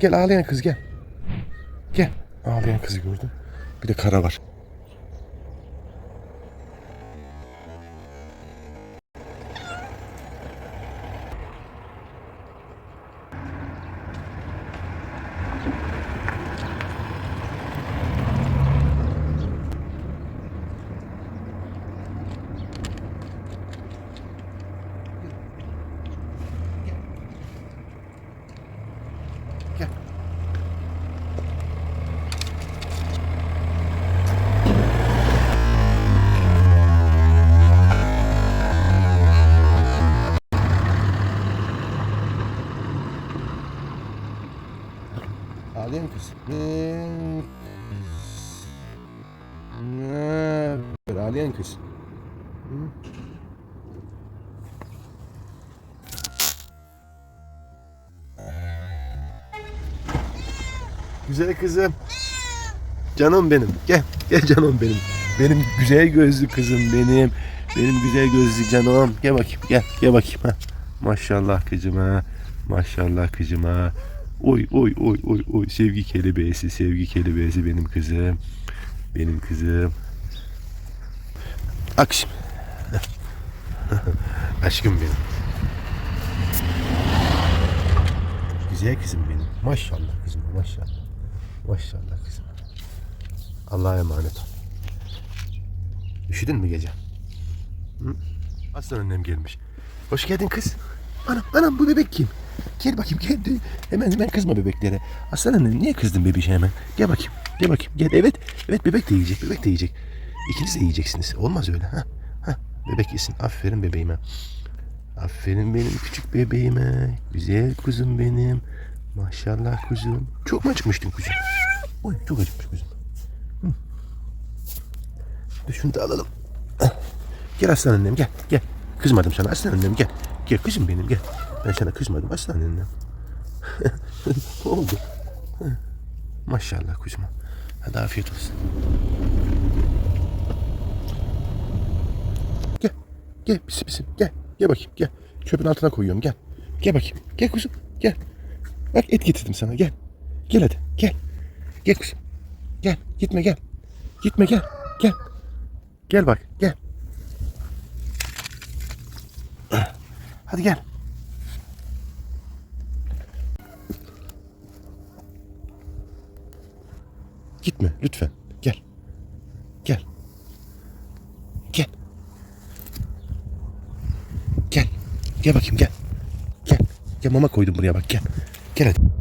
Gel ağlayan kız gel. Gel. Ağlayan kızı gördüm. Bir de kara var. Ağlayan kız. Ağlayan kız. Güzel kızım. Canım benim. Gel. Gel canım benim. Benim güzel gözlü kızım benim. Benim güzel gözlü canım. Gel bakayım. Gel. Gel bakayım. Ha. Maşallah kızıma. Maşallah kızıma. Oy oy oy oy oy. Sevgi kelebeğisi. Sevgi kelebeğisi benim kızım. Benim kızım. Akşam. Aşkım benim. Güzel kızım benim. Maşallah kızım maşallah. Maşallah kızım. Allah'a emanet ol. Üşüdün mü gece? Hı? Aslan annem gelmiş. Hoş geldin kız. Anam, anam bu bebek kim? Gel bakayım gel. Hemen hemen kızma bebeklere. Aslan annem niye kızdın bebişe hemen? Gel bakayım. Gel bakayım. Gel. Evet. Evet bebek de yiyecek. Bebek de yiyecek. İkiniz de yiyeceksiniz. Olmaz öyle. Ha? Ha? Bebek yesin. Aferin bebeğime. Aferin benim küçük bebeğime. Güzel kuzum benim. Maşallah kuzum. Çok mu acıkmıştın kuzum? Oy çok acıkmış kuzum. Hı. Şunu da alalım. Gel aslan annem gel. Gel. Kızmadım sana aslan annem gel. Gel kızım benim gel. Ben sana kızmadım aslan annem. ne oldu? Maşallah kuzum. Hadi afiyet olsun. Gel. Gel pisi pisi. Gel. Gel bakayım gel. Çöpün altına koyuyorum gel. Gel bakayım. Gel kuzum. Gel. Bak et getirdim sana gel. Gel hadi gel. Gel kuzum. Gel. Gitme gel. Gitme gel. Gel. Gel bak gel. Hadi gel. Gitme lütfen. Gel. Gel. Gel. Gel. Gel bakayım gel. Gel. Gel mama koydum buraya bak gel. Gel hadi.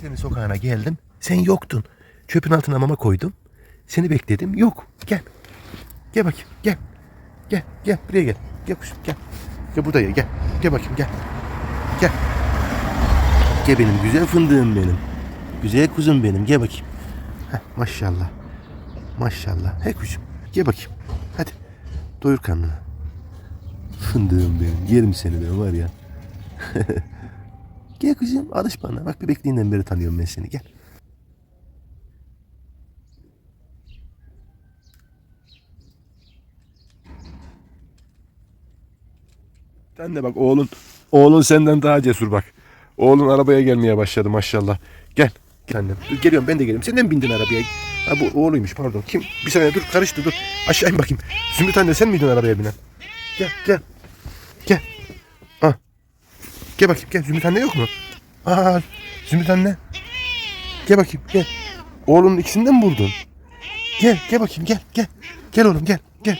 Senin sokağına geldim. Sen yoktun. Çöpün altına mama koydum. Seni bekledim. Yok. Gel. Gel bakayım. Gel. Gel. Gel. Buraya gel. Gel kuşum. Gel. Gel buraya gel. Gel bakayım gel. Gel. Gel benim güzel fındığım benim. Güzel kuzum benim. Gel bakayım. Heh, maşallah. Maşallah. He kuşum. Gel bakayım. Hadi. Doyur karnını. Fındığım benim. Yerim seni ben var ya. Gel kızım alış bana. Bak bebekliğinden beri tanıyorum ben seni. Gel. Sen de bak oğlun. Oğlun senden daha cesur bak. Oğlun arabaya gelmeye başladı maşallah. Gel. Gel annem. Geliyorum ben de geliyorum. Sen de mi bindin arabaya? Ha bu oğluymuş pardon. Kim? Bir saniye dur karıştı dur. Aşağı in bakayım. Zümrüt anne sen miydin arabaya binen? Gel. Gel. Gel bakayım gel. Zümrüt anne yok mu? Aa, Zümrüt anne. Gel bakayım gel. Oğlunun ikisini de mi vurdun? Gel gel bakayım gel gel. Gel oğlum gel gel.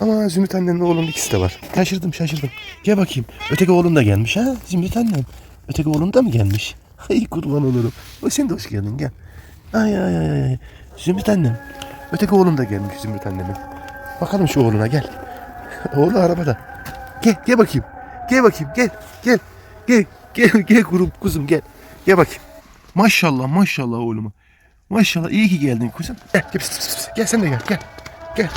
Ama Zümrüt annenin oğlunun ikisi de var. Şaşırdım şaşırdım. Gel bakayım. Öteki oğlun da gelmiş ha Zümrüt annem. Öteki oğlun da mı gelmiş? Ay kurban olurum. O sen de hoş geldin gel. Ay ay ay ay. Zümrüt annem. Öteki oğlum da gelmiş Zümrüt annemin. Bakalım şu oğluna gel. Oğlu arabada. Gel gel bakayım. Gel bakayım gel. Gel. Gel. Gel gel grup kuzum gel. Gel bakayım. Maşallah maşallah oğluma. Maşallah iyi ki geldin kuzum. Gel gel, gel sen de gel gel. Gel.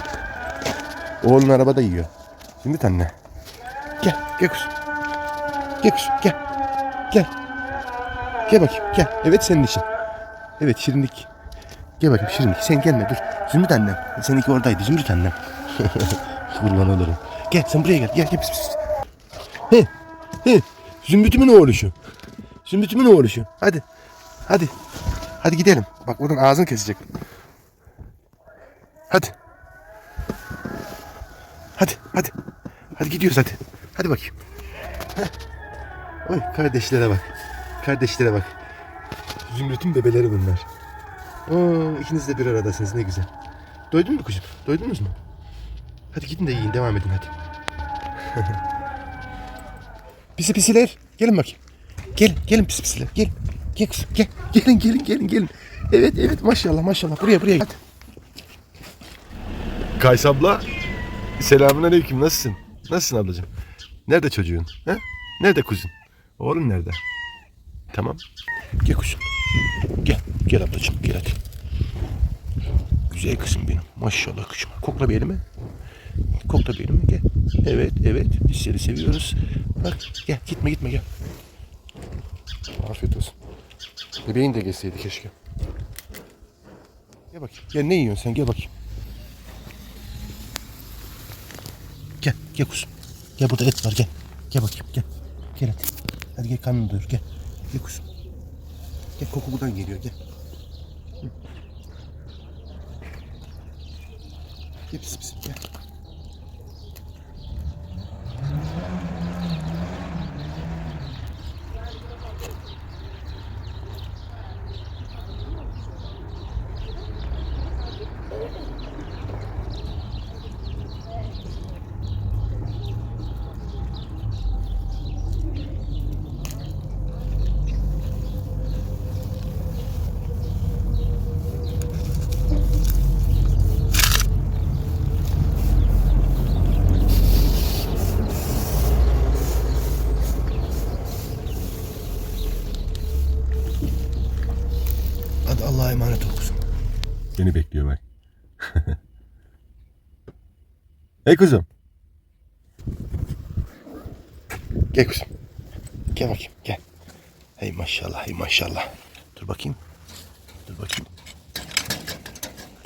Oğlun arabada yiyor. Şimdi anne. Gel gel kuzum. Gel kuzum gel. Gel. Gel bakayım gel. Evet senin için. Evet şirinlik. Gel bakayım şirinlik. Sen gelme dur. Zümrüt annem. Seninki oradaydı Zümrüt annem. Kurban olurum. Gel sen buraya gel. Gel gel. He. He. Zümrütümün oğlu şu. Zümrütümün oğlu şu. Hadi. Hadi. Hadi gidelim. Bak oradan ağzını kesecek. Hadi. Hadi hadi. Hadi gidiyoruz hadi. Hadi bakayım. Heh. Oy kardeşlere bak. Kardeşlere bak. Zümrüt'ün bebeleri bunlar. Oo, ikiniz de bir aradasınız ne güzel. Doydun mu kuzum? Doydunuz mu? Hadi gidin de yiyin devam edin hadi. pisi pisiler. Gelin bakayım. Gelin gelin pisi pisiler. Gel. Gel kuzum gel. Gelin gelin gelin gelin. Evet evet maşallah maşallah. Buraya buraya. Hadi. Kays abla. Selamun aleyküm. Nasılsın? Nasılsın ablacığım? Nerede çocuğun? Ha? Nerede kuzun? Oğlum nerede? Tamam. Gel kuzum. Gel. Gel ablacığım. Gel hadi. Güzel kızım benim. Maşallah kızım. Kokla bir elimi. Kokla bir elimi. Gel. Evet evet. Biz seni seviyoruz. Bak gel. Gitme gitme gel. Afiyet olsun. Bebeğin de gelseydi keşke. Gel bakayım. Gel ne yiyorsun sen? Gel bakayım. Gel. Gel kuzum. Gel burada et var gel. Gel bakayım gel. Gel hadi. Hadi gel karnını doyur gel. Gel kuzum. Gel koku buradan geliyor gel. Gel pis pis gel. Hadi Allah'a emanet ol kuzum. Beni bekliyor bak. Hey kuzum. Gel kuzum. Gel bakayım gel. Hey maşallah hey maşallah. Dur bakayım. Dur bakayım.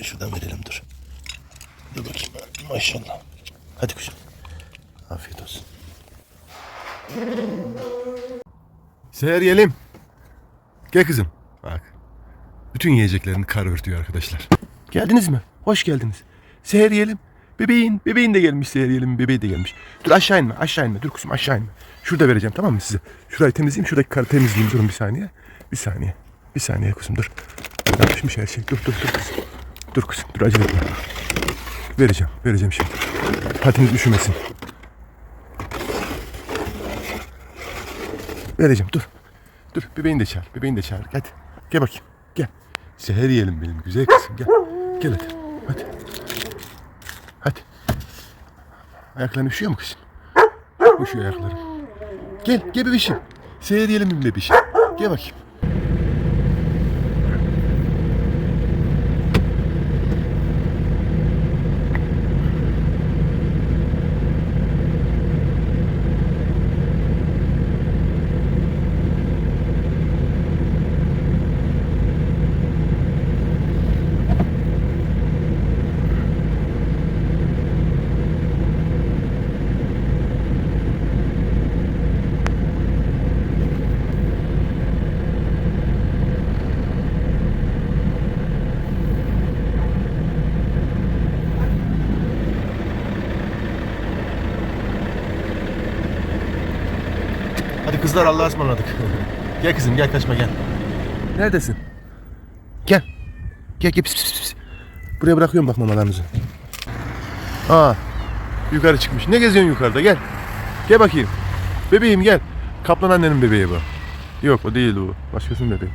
Şuradan verelim dur. Dur bakayım maşallah. Hadi kuzum. Afiyet olsun. Seher yiyelim. Gel kızım. Bak. Bütün yiyeceklerini kar örtüyor arkadaşlar. Geldiniz mi? Hoş geldiniz. Seher yiyelim. Bebeğin, bebeğin de gelmiş seher yiyelim. Bebeği de gelmiş. Dur aşağı inme, aşağı inme. Dur kuzum aşağı inme. Şurada vereceğim tamam mı size? Şurayı temizleyeyim, şuradaki karı temizleyeyim. Durun bir saniye. Bir saniye. Bir saniye kuzum dur. Yapışmış her şey. Dur dur dur kuzum. Dur kuzum dur acele etme. Vereceğim, vereceğim şimdi. Patiniz üşümesin. Vereceğim dur. Dur bebeğini de çağır. Bebeğini de çağır. Hadi. Gel bakayım. Gel. Seher yiyelim benim güzel kızım. Gel. Gel hadi. Hadi. Hadi. Ayakların üşüyor mu kızım? Üşüyor ayaklarım. Gel. Gel bebişim. Seher yiyelim benim bebişim. Gel bakayım. Kızlar Allah'a ısmarladık. gel kızım gel kaçma gel. Neredesin? Gel. Gel gel pis pis pis. Buraya bırakıyorum bak mamalarınızı. Aa. Yukarı çıkmış. Ne geziyorsun yukarıda gel. Gel bakayım. Bebeğim gel. Kaplan annenin bebeği bu. Yok o değil bu. Başkasının bebeği.